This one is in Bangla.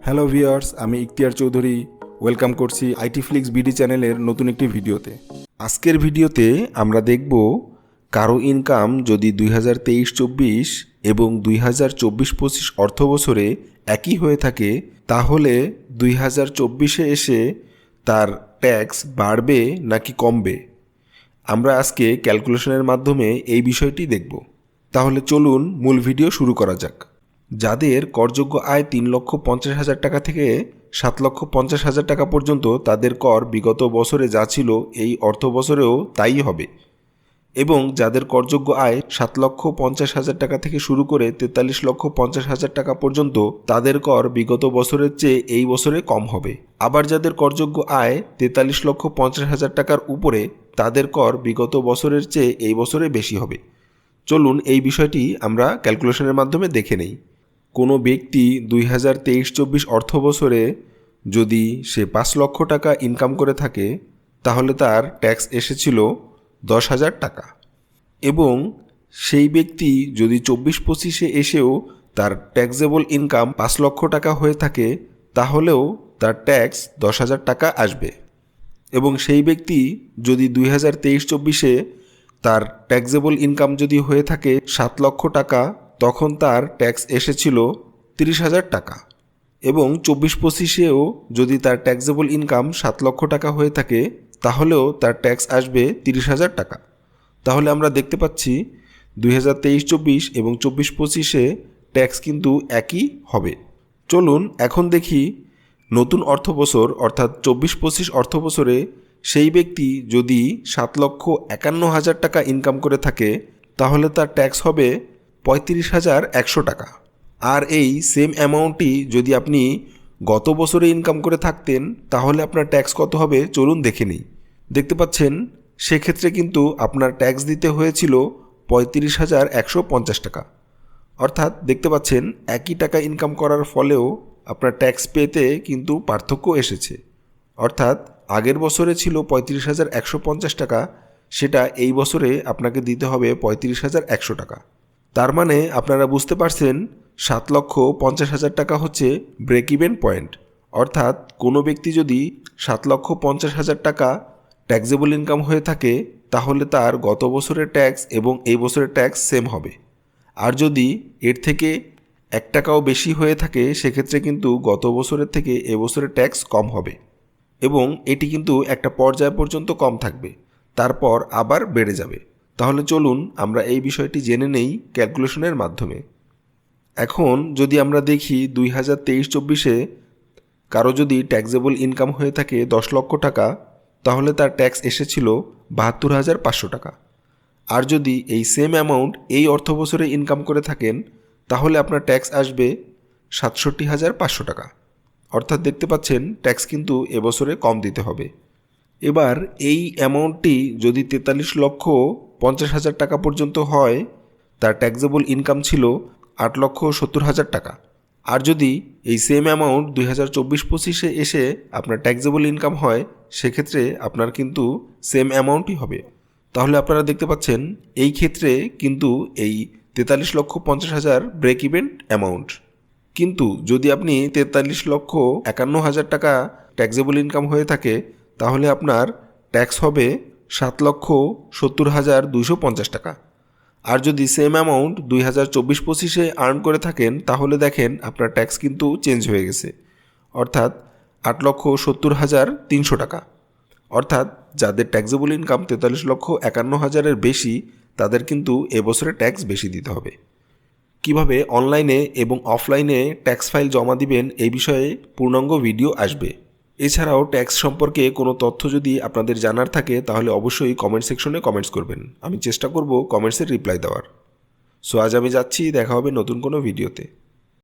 হ্যালো ভিউয়ার্স আমি ইখতিয়ার চৌধুরী। ওয়েলকাম করছি আইটি ফ্লিক্স বিডি চ্যানেলের নতুন একটি ভিডিওতে। আজকের ভিডিওতে আমরা দেখব কারও ইনকাম যদি দুই হাজার তেইশ চব্বিশ এবং দুই হাজার চব্বিশ পঁচিশ অর্থ বছরে একই হয়ে থাকে, তাহলে দুই হাজার চব্বিশে এসে তার ট্যাক্স বাড়বে নাকি কমবে? আমরা আজকে ক্যালকুলেশনের মাধ্যমে এই বিষয়টি দেখব। তাহলে চলুন মূল ভিডিও শুরু করা যাক। যাদের করযোগ্য আয় তিন লক্ষ পঞ্চাশ হাজার টাকা থেকে সাত লক্ষ পঞ্চাশ হাজার টাকা পর্যন্ত তাদের কর বিগত বছরে যা ছিল এই অর্থ বছরেও তাই হবে। এবং যাদের করযোগ্য আয় সাত লক্ষ পঞ্চাশ হাজার টাকা থেকে শুরু করে তেতাল্লিশ লক্ষ পঞ্চাশ হাজার টাকা পর্যন্ত তাদের কর বিগত বছরের চেয়ে এই বছরে কম হবে। আবার যাদের করযোগ্য আয় তেতাল্লিশ লক্ষ পঞ্চাশ হাজার টাকার উপরে তাদের কর বিগত বছরের চেয়ে এই বছরে বেশি হবে। চলুন এই বিষয়টি আমরা ক্যালকুলেশনের মাধ্যমে দেখে নেই। কোনো ব্যক্তি দুই হাজার তেইশ চব্বিশ অর্থ বছরে যদি সে পাঁচ লক্ষ টাকা ইনকাম করে থাকে, তাহলে তার ট্যাক্স এসেছিল দশ হাজার টাকা। এবং সেই ব্যক্তি যদি চব্বিশ পঁচিশে এসেও তার ট্যাক্সেবল ইনকাম পাঁচ লক্ষ টাকা হয়ে থাকে, তাহলেও তার ট্যাক্স দশ হাজার টাকা আসবে। এবং সেই ব্যক্তি যদি দুই হাজার তেইশ চব্বিশে তার ট্যাক্সেবল ইনকাম যদি হয়ে থাকে সাত লক্ষ টাকা তখন তার ট্যাক্স এসেছিল তিরিশ হাজার টাকা এবং চব্বিশ পঁচিশেও যদি তার ট্যাক্সেবল ইনকাম সাত লক্ষ টাকা হয়ে থাকে, তাহলেও তার ট্যাক্স আসবে তিরিশ হাজার টাকা। তাহলে আমরা দেখতে পাচ্ছি দুই হাজার তেইশ চব্বিশ এবং চব্বিশ পঁচিশে ট্যাক্স কিন্তু একই হবে। চলুন এখন দেখি নতুন অর্থ বছর অর্থাৎ চব্বিশ পঁচিশ অর্থ বছরে সেই ব্যক্তি যদি সাত লক্ষ একান্ন হাজার টাকা ইনকাম করে থাকে, তাহলে তার ট্যাক্স হবে পঁয়ত্রিশ হাজার একশো টাকা। আর এই সেম অ্যামাউন্টটি যদি আপনি গত বছরে ইনকাম করে থাকতেন, তাহলে আপনার ট্যাক্স কত হবে? চলুন দেখে নিই। দেখতে পাচ্ছেন, সেক্ষেত্রে কিন্তু আপনার ট্যাক্স দিতে হয়েছিল পঁয়ত্রিশ হাজার একশো পঞ্চাশ টাকা। অর্থাৎ দেখতে পাচ্ছেন, একই টাকা ইনকাম করার ফলেও আপনার ট্যাক্স পেতে কিন্তু পার্থক্য এসেছে। অর্থাৎ আগের বছরে ছিল পঁয়ত্রিশ হাজার একশো পঞ্চাশ টাকা, সেটা এই বছরে আপনাকে দিতে হবে পঁয়ত্রিশ হাজার একশো টাকা। তার মানে আপনারা বুঝতে পারছেন, সাত লক্ষ পঞ্চাশ হাজার টাকা হচ্ছে ব্রেক ইভেন পয়েন্ট অর্থাৎ কোনো ব্যক্তি যদি সাত লক্ষ পঞ্চাশ হাজার টাকা ট্যাক্সেবল ইনকাম হয়ে থাকে, তাহলে তার গত বছরের ট্যাক্স এবং এই বছরের ট্যাক্স সেম হবে। আর যদি এর থেকে এক টাকাও বেশি হয়ে থাকে, সেক্ষেত্রে কিন্তু গত বছরের থেকে এবছরের ট্যাক্স কম হবে। এবং এটি কিন্তু একটা পর্যায় পর্যন্ত কম থাকবে। তারপর আবার বেড়ে যাবে। তাহলে চলুন আমরা এই বিষয়টি জেনে নেই ক্যালকুলেশনের মাধ্যমে। এখন যদি আমরা দেখি দুই হাজার তেইশ চব্বিশে কারও যদি ট্যাক্সেবল ইনকাম হয়ে থাকে দশ লক্ষ টাকা, তাহলে তার ট্যাক্স এসেছিল বাহাত্তর হাজার পাঁচশো টাকা। আর যদি এই সেম অ্যামাউন্ট এই অর্থ বছরে ইনকাম করে থাকেন, তাহলে আপনার ট্যাক্স আসবে সাতষট্টি হাজার পাঁচশো টাকা। অর্থাৎ দেখতে পাচ্ছেন ট্যাক্স কিন্তু এবছরে কম দিতে হবে। এবার এই অ্যামাউন্টটি যদি তেতাল্লিশ লক্ষ পঞ্চাশ হাজার টাকা পর্যন্ত হয়, তার ট্যাক্সেবল ইনকাম ছিল আট লক্ষ সত্তর হাজার টাকা। আর যদি এই সেম অ্যামাউন্ট দুই হাজার চব্বিশ পঁচিশে এসে আপনার ট্যাক্সেবল ইনকাম হয়, সেক্ষেত্রে আপনার কিন্তু সেম অ্যামাউন্টই হবে। তাহলে আপনারা দেখতে পাচ্ছেন, এই ক্ষেত্রে কিন্তু এই তেতাল্লিশ লক্ষ পঞ্চাশ হাজার ব্রেক ইভেন্ট অ্যামাউন্ট কিন্তু যদি আপনি তেতাল্লিশ লক্ষ একান্ন হাজার টাকা ট্যাক্সেবল ইনকাম হয়ে থাকে, তাহলে আপনার ট্যাক্স হবে সাত লক্ষ সত্তর হাজার দুইশো পঞ্চাশ টাকা। আর যদি সেম অ্যামাউন্ট দুই হাজার চব্বিশ পঁচিশে আর্ন করে থাকেন, তাহলে দেখেন আপনার ট্যাক্স কিন্তু চেঞ্জ হয়ে গেছে। অর্থাৎ আট লক্ষ সত্তর হাজার তিনশো টাকা। অর্থাৎ যাদের ট্যাক্সেবল ইনকাম তেতাল্লিশ লক্ষ একান্ন হাজারের বেশি, তাদের কিন্তু এবছরে ট্যাক্স বেশি দিতে হবে। কীভাবে অনলাইনে এবং অফলাইনে ট্যাক্স ফাইল জমা দিবেন, এই বিষয়ে পূর্ণাঙ্গ ভিডিও আসবে। এছাড়াও ট্যাক্স সম্পর্কে কোনো তথ্য যদি আপনাদের জানার থাকে, তাহলে অবশ্যই কমেন্ট সেকশনে কমেন্টস করবেন। আমি চেষ্টা করব কমেন্টসের রিপ্লাই দেওয়ার। সো আজ আমি যাচ্ছি, দেখা হবে নতুন কোনো ভিডিওতে